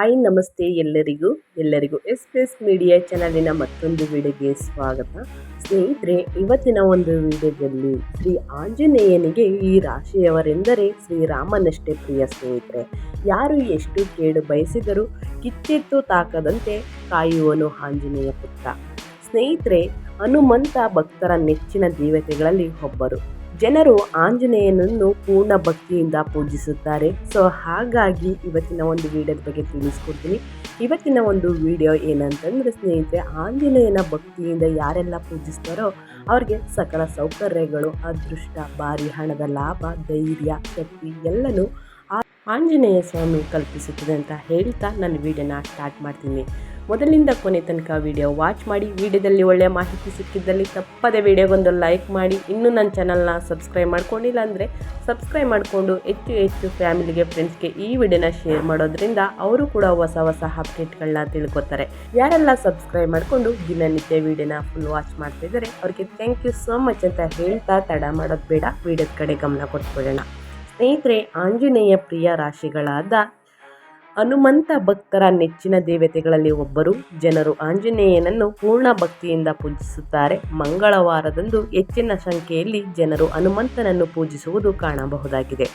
Hi, ನಮಸ್ತೆ ಎಲ್ಲರಿಗೂ. ಎಲ್ಲರಿಗೂ ಎಸ್ ಎಸ್ ಮೀಡಿಯಾ ಚಾನಲಿನ ಮತ್ತೊಂದು ವಿಡಿಯೋಗೆ ಸ್ವಾಗತ. ಸ್ನೇಹಿತರೆ, ಇವತ್ತಿನ ಒಂದು ವಿಡಿಯೋದಲ್ಲಿ ಶ್ರೀ ಆಂಜನೇಯನಿಗೆ ಈ ರಾಶಿಯವರೆಂದರೆ ಶ್ರೀರಾಮನಷ್ಟೇ ಪ್ರಿಯ ಸ್ನೇಹಿತರೆ. ಯಾರು ಎಷ್ಟು ಕೇಡು ಬಯಸಿದರೂ ಕಿತ್ತೆತ್ತು ತಾಕದಂತೆ ಕಾಯುವನು ಆಂಜನೇಯ ಪುತ್ರ. ಸ್ನೇಹಿತರೆ, ಹನುಮಂತ ಭಕ್ತರ ನೆಚ್ಚಿನ ದೇವತೆಗಳಲ್ಲಿ ಒಬ್ಬರು. ಜನರು ಆಂಜನೇಯನನ್ನು ಪೂರ್ಣ ಭಕ್ತಿಯಿಂದ ಪೂಜಿಸುತ್ತಾರೆ. ಸೊ ಹಾಗಾಗಿ ಇವತ್ತಿನ ಒಂದು ವಿಡಿಯೋದ ಬಗ್ಗೆ ತಿಳಿಸ್ಕೊಡ್ತೀನಿ. ಇವತ್ತಿನ ಒಂದು ವಿಡಿಯೋ ಏನಂತಂದರೆ ಸ್ನೇಹಿತರೆ, ಆಂಜನೇಯನ ಭಕ್ತಿಯಿಂದ ಯಾರೆಲ್ಲ ಪೂಜಿಸ್ತಾರೋ ಅವ್ರಿಗೆ ಸಕಲ ಸೌಕರ್ಯಗಳು, ಅದೃಷ್ಟ, ಭಾರಿ ಹಣದ ಲಾಭ, ಧೈರ್ಯ, ಶಕ್ತಿ ಎಲ್ಲನೂ ಆಂಜನೇಯ ಸ್ವಾಮಿ ಕಲ್ಪಿಸುತ್ತದೆ ಅಂತ ಹೇಳ್ತಾ ನಾನು ವಿಡಿಯೋನ ಸ್ಟಾರ್ಟ್ ಮಾಡ್ತೀನಿ. ಮೊದಲಿಂದ ಕೊನೆ ತನಕ ವಿಡಿಯೋ ವಾಚ್ ಮಾಡಿ, ವಿಡಿಯೋದಲ್ಲಿ ಒಳ್ಳೆಯ ಮಾಹಿತಿ ಸಿಕ್ಕಿದ್ದಲ್ಲಿ ತಪ್ಪದೆ ವಿಡಿಯೋಗೊಂದು ಲೈಕ್ ಮಾಡಿ. ಇನ್ನೂ ನನ್ನ ಚಾನಲ್ನ ಸಬ್ಸ್ಕ್ರೈಬ್ ಮಾಡ್ಕೊಂಡಿಲ್ಲ ಅಂದರೆ ಸಬ್ಸ್ಕ್ರೈಬ್ ಮಾಡಿಕೊಂಡು ಹೆಚ್ಚು ಹೆಚ್ಚು ಫ್ಯಾಮಿಲಿಗೆ ಫ್ರೆಂಡ್ಸ್ಗೆ ಈ ವಿಡಿಯೋನ ಶೇರ್ ಮಾಡೋದ್ರಿಂದ ಅವರು ಕೂಡ ಹೊಸ ಹೊಸ ಅಪ್ಡೇಟ್ಗಳನ್ನ ತಿಳ್ಕೊತಾರೆ. ಯಾರೆಲ್ಲ ಸಬ್ಸ್ಕ್ರೈಬ್ ಮಾಡಿಕೊಂಡು ದಿನನಿತ್ಯ ವಿಡಿಯೋನ ಫುಲ್ ವಾಚ್ ಮಾಡ್ತಾ ಇದ್ದಾರೆ, ಅವ್ರಿಗೆ ಥ್ಯಾಂಕ್ ಯು ಸೋ ಮಚ್ ಅಂತ ಹೇಳ್ತಾ ತಡ ಮಾಡೋದು ಬೇಡ. ವಿಡಿಯೋದ ಕಡೆ ಗಮನ ಕೊಟ್ಕೊಳ್ಳೋಣ ಸ್ನೇಹಿತರೆ, ಆಂಜನೇಯ ಪ್ರಿಯ ರಾಶಿಗಳಾದ ಹನುಮಂತ ಭಕ್ತರ ನೆಚ್ಚಿನ ದೇವತೆಗಳಲ್ಲಿ ಒಬ್ಬರು. ಜನರು ಆಂಜನೇಯನನ್ನು ಪೂರ್ಣ ಭಕ್ತಿಯಿಂದ ಪೂಜಿಸುತ್ತಾರೆ. ಮಂಗಳವಾರದಂದು ಹೆಚ್ಚಿನ ಸಂಖ್ಯೆಯಲ್ಲಿ ಜನರು ಹನುಮಂತನನ್ನು ಪೂಜಿಸುವುದು ಕಾಣಬಹುದಾಗಿದೆ.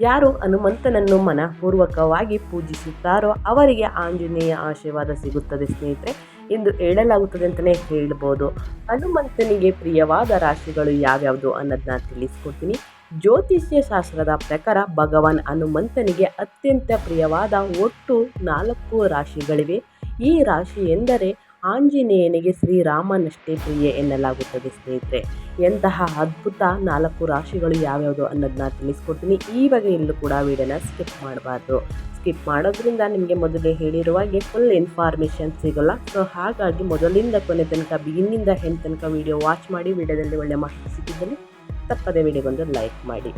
ಯಾರು ಹನುಮಂತನನ್ನು ಮನಪೂರ್ವಕವಾಗಿ ಪೂಜಿಸುತ್ತಾರೋ ಅವರಿಗೆ ಆಂಜನೇಯ ಆಶೀರ್ವಾದ ಸಿಗುತ್ತದೆ ಸ್ನೇಹಿತರೆ. ಎಂದು ಹೇಳಲಾಗುತ್ತದೆ ಅಂತಲೇ ಹೇಳ್ಬೋದು. ಹನುಮಂತನಿಗೆ ಪ್ರಿಯವಾದ ರಾಶಿಗಳು ಯಾವ್ಯಾವುದು ಅನ್ನೋದನ್ನ ತಿಳಿಸ್ಕೊಡ್ತೀನಿ. ಜ್ಯೋತಿಷ್ಯ ಶಾಸ್ತ್ರದ ಪ್ರಕಾರ ಭಗವಾನ್ ಹನುಮಂತನಿಗೆ ಅತ್ಯಂತ ಪ್ರಿಯವಾದ ಒಟ್ಟು ನಾಲ್ಕು ರಾಶಿಗಳಿವೆ. ಈ ರಾಶಿ ಎಂದರೆ ಆಂಜನೇಯನಿಗೆ ಶ್ರೀರಾಮನಷ್ಟೇ ಪ್ರಿಯ ಎನ್ನಲಾಗುತ್ತದೆ ಸ್ನೇಹಿತರೆ. ಎಂತಹ ಅದ್ಭುತ ನಾಲ್ಕು ರಾಶಿಗಳು ಯಾವ್ಯಾವುದು ಅನ್ನೋದನ್ನ ತಿಳಿಸ್ಕೊಡ್ತೀನಿ. ಇವಾಗ ಎಲ್ಲೂ ಕೂಡ ವಿಡಿಯೋನ ಸ್ಕಿಪ್ ಮಾಡಬಾರ್ದು. ಸ್ಕಿಪ್ ಮಾಡೋದ್ರಿಂದ ನಿಮಗೆ ಮೊದಲೇ ಹೇಳಿರುವ ಹಾಗೆ ಫುಲ್ ಇನ್ಫಾರ್ಮೇಷನ್ ಸಿಗೋಲ್ಲ. ಸೊ ಹಾಗಾಗಿ ಮೊದಲಿಂದ ಕೊನೆ ತನಕ ಬಿಗಿನಿಂದ ಹೆಣ್ ತನಕ ವಿಡಿಯೋ ವಾಚ್ ಮಾಡಿ, ವಿಡಿಯೋದಲ್ಲಿ ಒಳ್ಳೆ ಮಾಹಿತಿ ಸಿಕ್ಕಿದ್ದಲ್ಲಿ ತಪ್ಪದೆ ವಿಡಿಯೋಗೊಂದು ಲೈಕ್ ಮಾಡಿ.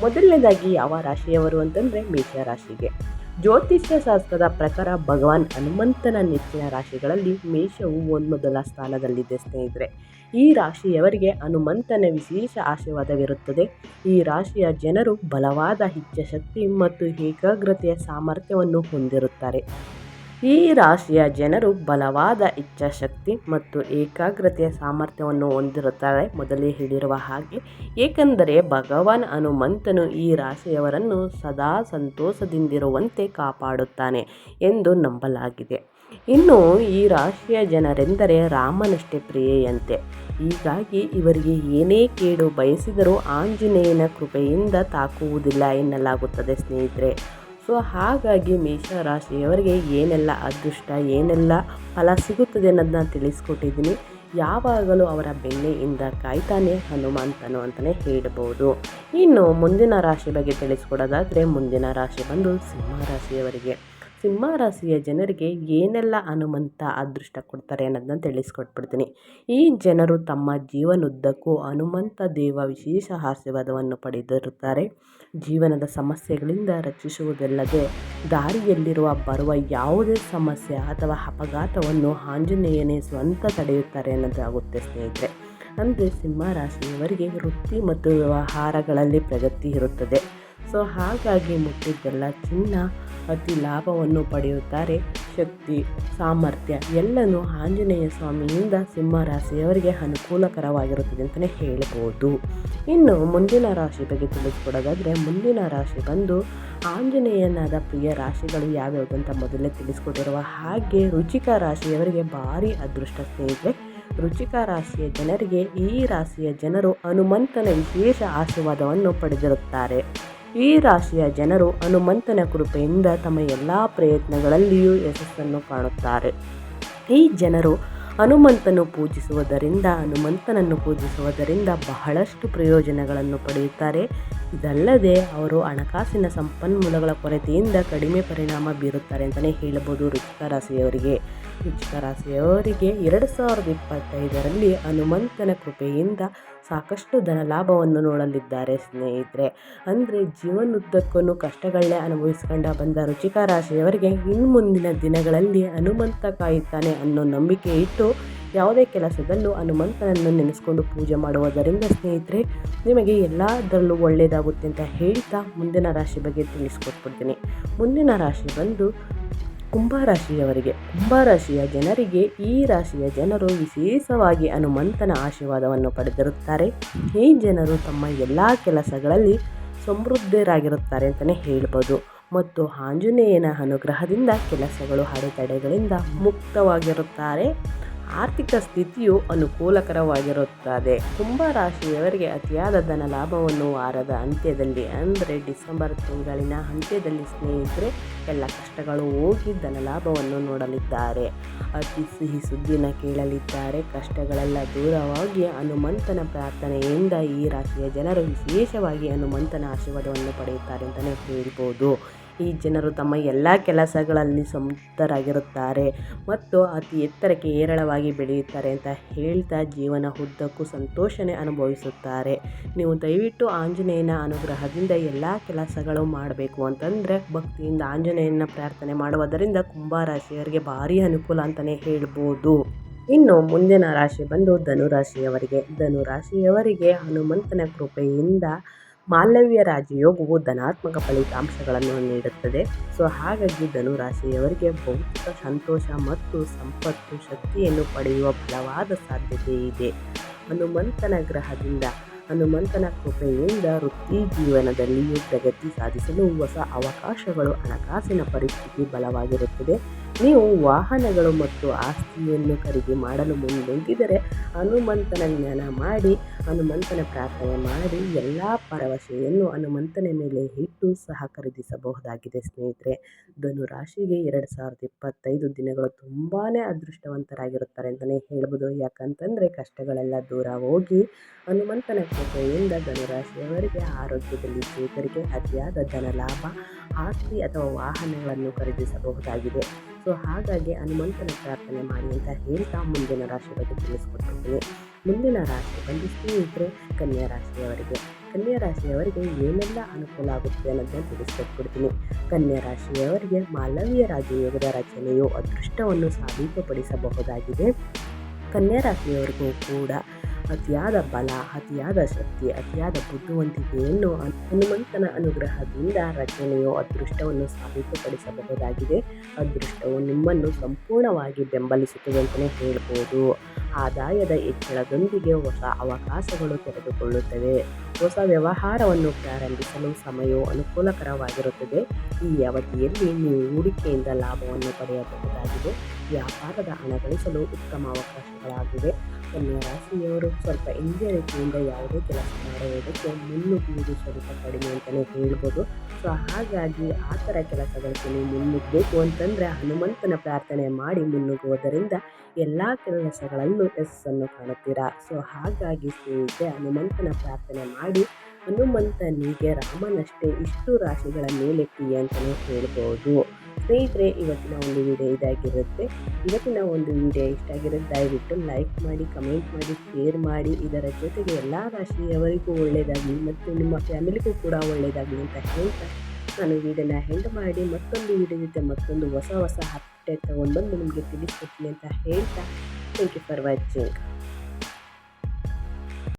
ಮೊದಲನೇದಾಗಿ ಯಾವ ರಾಶಿಯವರು ಅಂತಂದರೆ ಮೇಷರಾಶಿಗೆ ಜ್ಯೋತಿಷ್ಯ ಶಾಸ್ತ್ರದ ಪ್ರಕಾರ ಭಗವಾನ್ ಹನುಮಂತನ ನೆಚ್ಚಿನ ರಾಶಿಗಳಲ್ಲಿ ಮೇಷವು ಮೊದಲ ಸ್ಥಾನದಲ್ಲಿದೆ ಸ್ನೇಹಿತರೆ. ಈ ರಾಶಿಯವರಿಗೆ ಹನುಮಂತನ ವಿಶೇಷ ಆಶೀರ್ವಾದವಿರುತ್ತದೆ. ಈ ರಾಶಿಯ ಜನರು ಬಲವಾದ ಇಚ್ಛಾಶಕ್ತಿ ಮತ್ತು ಏಕಾಗ್ರತೆಯ ಸಾಮರ್ಥ್ಯವನ್ನು ಹೊಂದಿರುತ್ತಾರೆ. ಈ ರಾಶಿಯ ಜನರು ಬಲವಾದ ಇಚ್ಛಾಶಕ್ತಿ ಮತ್ತು ಏಕಾಗ್ರತೆಯ ಸಾಮರ್ಥ್ಯವನ್ನು ಹೊಂದಿರುತ್ತಾರೆ. ಮೊದಲೇ ಹೇಳಿರುವ ಹಾಗೆ, ಏಕೆಂದರೆ ಭಗವಾನ್ ಹನುಮಂತನು ಈ ರಾಶಿಯವರನ್ನು ಸದಾ ಸಂತೋಷದಿಂದಿರುವಂತೆ ಕಾಪಾಡುತ್ತಾನೆ ಎಂದು ನಂಬಲಾಗಿದೆ. ಇನ್ನು ಈ ರಾಶಿಯ ಜನರೆಂದರೆ ರಾಮನಷ್ಟೇ ಪ್ರಿಯೆಯಂತೆ. ಹೀಗಾಗಿ ಇವರಿಗೆ ಏನೇ ಕೇಡು ಬಯಸಿದರೂ ಆಂಜನೇಯನ ಕೃಪೆಯಿಂದ ತಾಕುವುದಿಲ್ಲ ಎನ್ನಲಾಗುತ್ತದೆ ಸ್ನೇಹಿತರೆ. ಸೊ ಹಾಗಾಗಿ ಮೇಷ ರಾಶಿಯವರಿಗೆ ಏನೆಲ್ಲ ಅದೃಷ್ಟ, ಏನೆಲ್ಲ ಫಲ ಸಿಗುತ್ತದೆ ಅನ್ನೋದನ್ನ ತಿಳಿಸ್ಕೊಟ್ಟಿದ್ದೀನಿ. ಯಾವಾಗಲೂ ಅವರ ಬೆಣ್ಣೆಯಿಂದ ಕಾಯ್ತಾನೆ ಹನುಮಂತನು ಅಂತಲೇ ಹೇಳ್ಬೋದು. ಇನ್ನು ಮುಂದಿನ ರಾಶಿ ಬಗ್ಗೆ ತಿಳಿಸ್ಕೊಡೋದಾದರೆ ಮುಂದಿನ ರಾಶಿ ಬಂದು ಸಿಂಹ ರಾಶಿಯವರಿಗೆ. ಸಿಂಹ ರಾಶಿಯ ಜನರಿಗೆ ಏನೆಲ್ಲ ಹನುಮಂತ ಅದೃಷ್ಟ ಕೊಡ್ತಾರೆ ಅನ್ನೋದನ್ನ ತಿಳಿಸ್ಕೊಟ್ಬಿಡ್ತೀನಿ. ಈ ಜನರು ತಮ್ಮ ಜೀವನದುದ್ದಕ್ಕೂ ಹನುಮಂತ ದೇವ ವಿಶೇಷ ಆಶೀರ್ವಾದವನ್ನು ಪಡೆದಿರುತ್ತಾರೆ. ಜೀವನದ ಸಮಸ್ಯೆಗಳಿಂದ ರಕ್ಷಿಸುವುದಲ್ಲದೆ ದಾರಿಯಲ್ಲಿರುವ ಬರುವ ಯಾವುದೇ ಸಮಸ್ಯೆ ಅಥವಾ ಅಪಘಾತವನ್ನು ಆಂಜನೇಯನೇ ಸ್ವಂತ ತಡೆಯುತ್ತಾರೆ ಅನ್ನೋದಾಗುತ್ತೆ ಸ್ನೇಹಿತರೆ. ಅಂದರೆ ಸಿಂಹ ರಾಶಿಯವರಿಗೆ ವೃತ್ತಿ ಮತ್ತು ವ್ಯವಹಾರಗಳಲ್ಲಿ ಪ್ರಗತಿ ಇರುತ್ತದೆ. ಸೊ ಹಾಗಾಗಿ ಮುಟ್ಟಿದ್ದೆಲ್ಲ ಚಿನ್ನ ಅತಿ ಲಾಭವನ್ನು ಪಡೆಯುತ್ತಾರೆ. ಶಕ್ತಿ, ಸಾಮರ್ಥ್ಯ ಎಲ್ಲನೂ ಆಂಜನೇಯ ಸ್ವಾಮಿಯಿಂದ ಸಿಂಹ ರಾಶಿಯವರಿಗೆ ಅನುಕೂಲಕರವಾಗಿರುತ್ತದೆ ಅಂತಲೇ ಹೇಳ್ಬೋದು. ಇನ್ನು ಮುಂದಿನ ರಾಶಿ ಬಗ್ಗೆ ತಿಳಿಸ್ಕೊಡೋದಾದರೆ, ಮುಂದಿನ ರಾಶಿ ಬಂದು ಆಂಜನೇಯನಾದ ಪ್ರಿಯ ರಾಶಿಗಳು ಯಾವ್ಯಾವುದು ಅಂತ ಮೊದಲೇ ತಿಳಿಸ್ಕೊಟ್ಟಿರುವ ಹಾಗೆ ರುಚಿಕ ರಾಶಿಯವರಿಗೆ ಭಾರಿ ಅದೃಷ್ಟ ಸ್ನೇಹಿತರೆ, ರುಚಿಕ ರಾಶಿಯ ಜನರಿಗೆ ಈ ರಾಶಿಯ ಜನರು ಹನುಮಂತನ ವಿಶೇಷ ಆಶೀರ್ವಾದವನ್ನು ಪಡೆದಿರುತ್ತಾರೆ. ಈ ರಾಶಿಯ ಜನರು ಹನುಮಂತನ ಕೃಪೆಯಿಂದ ತಮ್ಮ ಎಲ್ಲ ಪ್ರಯತ್ನಗಳಲ್ಲಿಯೂ ಯಶಸ್ಸನ್ನು ಕಾಣುತ್ತಾರೆ. ಈ ಜನರು ಹನುಮಂತನು ಪೂಜಿಸುವುದರಿಂದ, ಹನುಮಂತನನ್ನು ಪೂಜಿಸುವುದರಿಂದ ಬಹಳಷ್ಟು ಪ್ರಯೋಜನಗಳನ್ನು ಪಡೆಯುತ್ತಾರೆ. ಇದಲ್ಲದೆ ಅವರು ಹಣಕಾಸಿನ ಸಂಪನ್ಮೂಲಗಳ ಕೊರತೆಯಿಂದ ಕಡಿಮೆ ಪರಿಣಾಮ ಬೀರುತ್ತಾರೆ ಅಂತಲೇ ಹೇಳಬಹುದು ರುಚಿಕ ರಾಶಿಯವರಿಗೆ. ರುಚಿಕ ರಾಶಿಯವರಿಗೆ ಎರಡು ಸಾವಿರದ ಇಪ್ಪತ್ತೈದರಲ್ಲಿ ಹನುಮಂತನ ಕೃಪೆಯಿಂದ ಸಾಕಷ್ಟು ಧನ ಲಾಭವನ್ನು ನೋಡಲಿದ್ದಾರೆ ಸ್ನೇಹಿತರೆ. ಅಂದರೆ ಜೀವನದುದ್ದಕ್ಕೂ ಕಷ್ಟಗಳನ್ನೇ ಅನುಭವಿಸ್ಕೊಂಡ ಬಂದ ರುಚಿಕ ರಾಶಿಯವರಿಗೆ ಇನ್ನು ಮುಂದಿನ ದಿನಗಳಲ್ಲಿ ಹನುಮಂತ ಕಾಯುತ್ತಾನೆ ಅನ್ನೋ ನಂಬಿಕೆ ಇಟ್ಟು ಯಾವುದೇ ಕೆಲಸದಲ್ಲೂ ಹನುಮಂತನನ್ನು ನೆನೆಸ್ಕೊಂಡು ಪೂಜೆ ಮಾಡುವುದರಿಂದ ಸ್ನೇಹಿತರೆ, ನಿಮಗೆ ಎಲ್ಲದರಲ್ಲೂ ಒಳ್ಳೆಯದಾಗುತ್ತೆ ಅಂತ ಹೇಳ್ತಾ ಮುಂದಿನ ರಾಶಿ ಬಗ್ಗೆ ತಿಳಿಸ್ಕೊಟ್ಬಿಡ್ತೀನಿ. ಮುಂದಿನ ರಾಶಿ ಬಂದು ಕುಂಭರಾಶಿಯವರಿಗೆ. ಕುಂಭರಾಶಿಯ ಜನರಿಗೆ ಈ ರಾಶಿಯ ಜನರು ವಿಶೇಷವಾಗಿ ಹನುಮಂತನ ಆಶೀರ್ವಾದವನ್ನು ಪಡೆದಿರುತ್ತಾರೆ. ಈ ಜನರು ತಮ್ಮ ಎಲ್ಲ ಕೆಲಸಗಳಲ್ಲಿ ಸಮೃದ್ಧರಾಗಿರುತ್ತಾರೆ ಅಂತಲೇ ಹೇಳ್ಬೋದು. ಮತ್ತು ಆಂಜನೇಯನ ಅನುಗ್ರಹದಿಂದ ಕೆಲಸಗಳು ಅಡೆತಡೆಗಳಿಂದ ಮುಕ್ತವಾಗಿರುತ್ತಾರೆ. ಆರ್ಥಿಕ ಸ್ಥಿತಿಯು ಅನುಕೂಲಕರವಾಗಿರುತ್ತದೆ. ಕುಂಭ ರಾಶಿಯವರಿಗೆ ಅತಿಯಾದ ಧನ ಲಾಭವನ್ನು ವಾರದ ಅಂತ್ಯದಲ್ಲಿ, ಅಂದರೆ ಡಿಸೆಂಬರ್ ತಿಂಗಳಿನ ಅಂತ್ಯದಲ್ಲಿ ಸ್ನೇಹಿತರೆ, ಎಲ್ಲ ಕಷ್ಟಗಳು ಹೋಗಿ ಧನ ಲಾಭವನ್ನು ನೋಡಲಿದ್ದಾರೆ. ಅತಿ ಸಿಹಿ ಸುದ್ದಿನ ಕೇಳಲಿದ್ದಾರೆ. ಕಷ್ಟಗಳೆಲ್ಲ ದೂರವಾಗಿ ಹನುಮಂತನ ಪ್ರಾರ್ಥನೆಯಿಂದ ಈ ರಾಶಿಯ ಜನರು ವಿಶೇಷವಾಗಿ ಹನುಮಂತನ ಆಶೀರ್ವಾದವನ್ನು ಪಡೆಯುತ್ತಾರೆ ಅಂತಲೇ ಹೇಳ್ಬೋದು. ಈ ಜನರು ತಮ್ಮ ಎಲ್ಲ ಕೆಲಸಗಳಲ್ಲಿ ಸಮೃದ್ಧರಾಗಿರುತ್ತಾರೆ ಮತ್ತು ಅತಿ ಎತ್ತರಕ್ಕೆ ಹೇರಳವಾಗಿ ಬೆಳೆಯುತ್ತಾರೆ ಅಂತ ಹೇಳ್ತಾ ಜೀವನ ಉದ್ದಕ್ಕೂ ಸಂತೋಷನೇ ಅನುಭವಿಸುತ್ತಾರೆ. ನೀವು ದಯವಿಟ್ಟು ಆಂಜನೇಯನ ಅನುಗ್ರಹದಿಂದ ಎಲ್ಲ ಕೆಲಸಗಳು ಮಾಡಬೇಕು ಅಂತಂದರೆ ಭಕ್ತಿಯಿಂದ ಆಂಜನೇಯನ ಪ್ರಾರ್ಥನೆ ಮಾಡುವುದರಿಂದ ಕುಂಭರಾಶಿಯವರಿಗೆ ಭಾರಿ ಅನುಕೂಲ ಅಂತಲೇ ಹೇಳ್ಬೋದು. ಇನ್ನು ಮುಂದಿನ ರಾಶಿ ಬಂದು ಧನುರಾಶಿಯವರಿಗೆ. ಧನುರಾಶಿಯವರಿಗೆ ಹನುಮಂತನ ಕೃಪೆಯಿಂದ ಮಾಲವ್ಯ ರಾಜಯೋಗವು ಧನಾತ್ಮಕ ಫಲಿತಾಂಶಗಳನ್ನು ನೀಡುತ್ತದೆ. ಸೊ, ಹಾಗಾಗಿ ಧನುರಾಶಿಯವರಿಗೆ ಭೌತಿಕ ಸಂತೋಷ ಮತ್ತು ಸಂಪತ್ತು ಶಕ್ತಿಯನ್ನು ಪಡೆಯುವ ಬಲವಾದ ಸಾಧ್ಯತೆ ಇದೆ. ಹನುಮಂತನ ಗ್ರಹದಿಂದ, ಹನುಮಂತನ ಕೃಪೆಯಿಂದ ವೃತ್ತಿ ಜೀವನದಲ್ಲಿಯೂ ಪ್ರಗತಿ ಸಾಧಿಸಲು ಹೊಸ ಅವಕಾಶಗಳು ಹಣಕಾಸಿನ ಪರಿಸ್ಥಿತಿ ಬಲವಾಗಿರುತ್ತದೆ. ನೀವು ವಾಹನಗಳು ಮತ್ತು ಆಸ್ತಿಯನ್ನು ಖರೀದಿ ಮಾಡಲು ಮುಂದೊಂದಿದರೆ ಹನುಮಂತನ ಜ್ಞಾನ ಮಾಡಿ, ಹನುಮಂತನ ಪ್ರಾರ್ಥನೆ ಮಾಡಿ, ಎಲ್ಲ ಪರವಶೆಯನ್ನು ಹನುಮಂತನ ಮೇಲೆ ಇಟ್ಟು ಸಹ ಖರೀದಿಸಬಹುದಾಗಿದೆ ಸ್ನೇಹಿತರೆ. ಧನು ರಾಶಿಗೆ ಎರಡು ಸಾವಿರದ ಇಪ್ಪತ್ತೈದು ದಿನಗಳು ತುಂಬಾ ಅದೃಷ್ಟವಂತರಾಗಿರುತ್ತಾರೆ ಅಂತಲೇ ಹೇಳ್ಬೋದು. ಯಾಕಂತಂದರೆ ಕಷ್ಟಗಳೆಲ್ಲ ದೂರ ಹೋಗಿ ಹನುಮಂತನ ಕೃಪೆಯಿಂದ ಧನುರಾಶಿಯವರಿಗೆ, ಆರೋಗ್ಯದಲ್ಲಿ ಚೇತರಿಕೆ ಅತಿಯಾದ ಧನ ಲಾಭ ಆಸ್ತಿ ಅಥವಾ ವಾಹನಗಳನ್ನು ಖರೀದಿಸಬಹುದಾಗಿದೆ. ಸೊ, ಹಾಗಾಗಿ ಹನುಮಂತನ ಪ್ರಾರ್ಥನೆ ಮಾಡಿ ಅಂತ ಹೇಳ್ತಾ ಮುಂದಿನ ರಾಶಿ ಬಗ್ಗೆ ತಿಳಿಸ್ಕೊಟ್ಟಿದ್ದೀನಿ ಮುಂದಿನ ರಾಶಿ ಬಂದು ಸ್ನೇಹಿತರೆ, ಕನ್ಯಾ ರಾಶಿಯವರಿಗೆ. ಕನ್ಯಾ ರಾಶಿಯವರಿಗೆ ಏನೆಲ್ಲ ಅನುಕೂಲ ಆಗುತ್ತೆ ಅನ್ನೋದನ್ನ ತಿಳಿಸ್ಕೊಟ್ಬಿಡ್ತೀನಿ. ಕನ್ಯಾ ರಾಶಿಯವರಿಗೆ ಮಾಲವೀಯ ರಾಜಯೋಗದ ರಚನೆಯು ಅದೃಷ್ಟವನ್ನು ಸಾಬೀತುಪಡಿಸಬಹುದಾಗಿದೆ. ಕನ್ಯಾ ರಾಶಿಯವರಿಗೂ ಕೂಡ ಅತಿಯಾದ ಬಲ, ಅತಿಯಾದ ಶಕ್ತಿ, ಅತಿಯಾದ ಬುದ್ಧಿವಂತಿಕೆಯನ್ನು ಹನುಮಂತನ ಅನುಗ್ರಹದಿಂದ ರಚನೆಯು ಅದೃಷ್ಟವನ್ನು ಸಾಬೀತುಪಡಿಸಬಹುದಾಗಿದೆ. ಅದೃಷ್ಟವು ನಿಮ್ಮನ್ನು ಸಂಪೂರ್ಣವಾಗಿ ಬೆಂಬಲಿಸುತ್ತದೆ ಅಂತಲೇ ಹೇಳ್ಬೋದು. ಆದಾಯದ ಹೆಚ್ಚಳದೊಂದಿಗೆ ಹೊಸ ಅವಕಾಶಗಳು ತೆರೆದುಕೊಳ್ಳುತ್ತವೆ. ಹೊಸ ವ್ಯವಹಾರವನ್ನು ಪ್ರಾರಂಭಿಸಲು ಸಮಯವು ಅನುಕೂಲಕರವಾಗಿರುತ್ತದೆ. ಈ ಅವಧಿಯಲ್ಲಿ ನೀವು ಹೂಡಿಕೆಯಿಂದ ಲಾಭವನ್ನು ಪಡೆಯಬಹುದಾಗಿದೆ. ವ್ಯಾಪಾರದ ಹಣ ಗಳಿಸಲು ಉತ್ತಮ ಅವಕಾಶಗಳಾಗಿವೆ. ಕನ್ಯಾ ರಾಶಿಯವರು ಸ್ವಲ್ಪ ಹಿಂಜರಿಕೆಯಿಂದ ಯಾವುದೇ ಕೆಲಸ ಮಾಡುವುದಕ್ಕೆ ಮುನ್ನುಗ್ಗುವುದು ಸ್ವಲ್ಪ ಕಡಿಮೆ ಅಂತಲೇ ಹೇಳ್ಬೋದು. ಸೊ, ಹಾಗಾಗಿ ಆ ಥರ ಕೆಲಸಗಳಿಗೆ ನೀವು ಮುನ್ನುಗ್ಗಬೇಕು ಅಂತಂದರೆ ಹನುಮಂತನ ಪ್ರಾರ್ಥನೆ ಮಾಡಿ ಮುನ್ನುಗ್ಗುವುದರಿಂದ ಎಲ್ಲ ಕೆಲಸಗಳಲ್ಲೂ ಯಶಸ್ಸನ್ನು ಕಾಣುತ್ತೀರಾ? ಸೊ, ಹಾಗಾಗಿ ಸ್ನೇಹಿತರೆ, ಹನುಮಂತನ ಪ್ರಾರ್ಥನೆ ಮಾಡಿ ಹನುಮಂತನಿಗೆ ರಾಮನಷ್ಟೇ ಇಷ್ಟು ರಾಶಿಗಳ ಮೇಲೆತ್ತಿ ಅಂತಲೇ ಹೇಳ್ಬೋದು. ಸ್ನೇಹಿತರೆ, ಇವತ್ತಿನ ಒಂದು ವಿಡಿಯೋ ಇದಾಗಿರುತ್ತೆ. ಇವತ್ತಿನ ಒಂದು ವಿಡಿಯೋ ಇಷ್ಟ ಆಗಿರುತ್ತೆ ದಯವಿಟ್ಟು ಲೈಕ್ ಮಾಡಿ ಕಮೆಂಟ್ ಮಾಡಿ ಶೇರ್ ಮಾಡಿ, ಇದರ ಜೊತೆಗೆ ಎಲ್ಲ ರಾಶಿಯವರಿಗೂ ಒಳ್ಳೆಯದಾಗಲಿ ಮತ್ತು ನಿಮ್ಮ ಫ್ಯಾಮಿಲಿಗೂ ಕೂಡ ಒಳ್ಳೆಯದಾಗಲಿ ಅಂತ ಹೇಳ್ತಾ ನಾನು ವೀಡಿಯೋನ ಹೆಂಡ್ ಮಾಡಿ ಮತ್ತೊಂದು ವೀಡಿಯೋ ಜೊತೆ ಮತ್ತೊಂದು ಹೊಸ ಹೊಸ ಅಪ್ಡೇಟ್ ತೊಗೊಂಡು ಬಂದು ನಿಮಗೆ ತಿಳಿಸ್ಕೊಡ್ತೀನಿ ಅಂತ ಹೇಳ್ತಾ ಥ್ಯಾಂಕ್ ಯು ಫಾರ್ ವಾಚಿಂಗ್